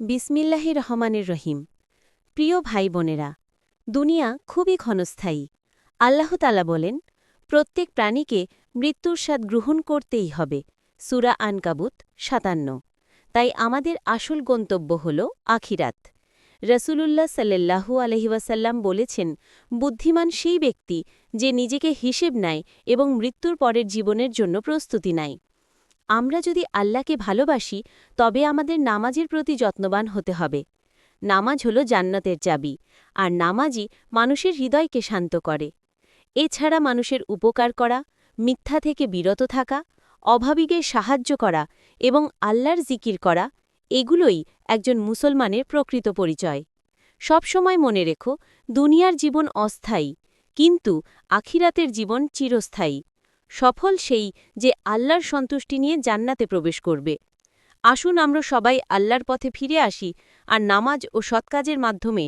বিসমিল্লাহি রহমানের রহিম। প্রিয় ভাই বোনেরা দুনিয়া খুবই ক্ষণস্থায়ী। আল্লাহ তালা বলেন, প্রত্যেক প্রাণীকে মৃত্যুর স্বাদ গ্রহণ করতেই হবে। সুরা আনকাবুত সাতান্ন। তাই আমাদের আসল গন্তব্য হল আখিরাত। রসুলুল্লাহ সাল্লাহু আলহিবাসাল্লাম বলেছেন, বুদ্ধিমান সেই ব্যক্তি যে নিজেকে হিসেব নেয় এবং মৃত্যুর পরের জীবনের জন্য প্রস্তুতি নেয়। আমরা যদি আল্লাহকে ভালোবাসি, তবে আমাদের নামাজের প্রতি যত্নবান হতে হবে। নামাজ হল জান্নাতের চাবি, আর নামাজই মানুষের হৃদয়কে শান্ত করে। এছাড়া মানুষের উপকার করা, মিথ্যা থেকে বিরত থাকা, অভাবীকে সাহায্য করা এবং আল্লাহর জিকির করা, এগুলোই একজন মুসলমানের প্রকৃত পরিচয়। সবসময় মনে রেখো, দুনিয়ার জীবন অস্থায়ী, কিন্তু আখিরাতের জীবন চিরস্থায়ী। সফল সেই যে আল্লাহর সন্তুষ্টি নিয়ে জান্নাতে প্রবেশ করবে। আসুন আমরা সবাই আল্লাহর পথে ফিরে আসি আর নামাজ ও সৎকাজের মাধ্যমে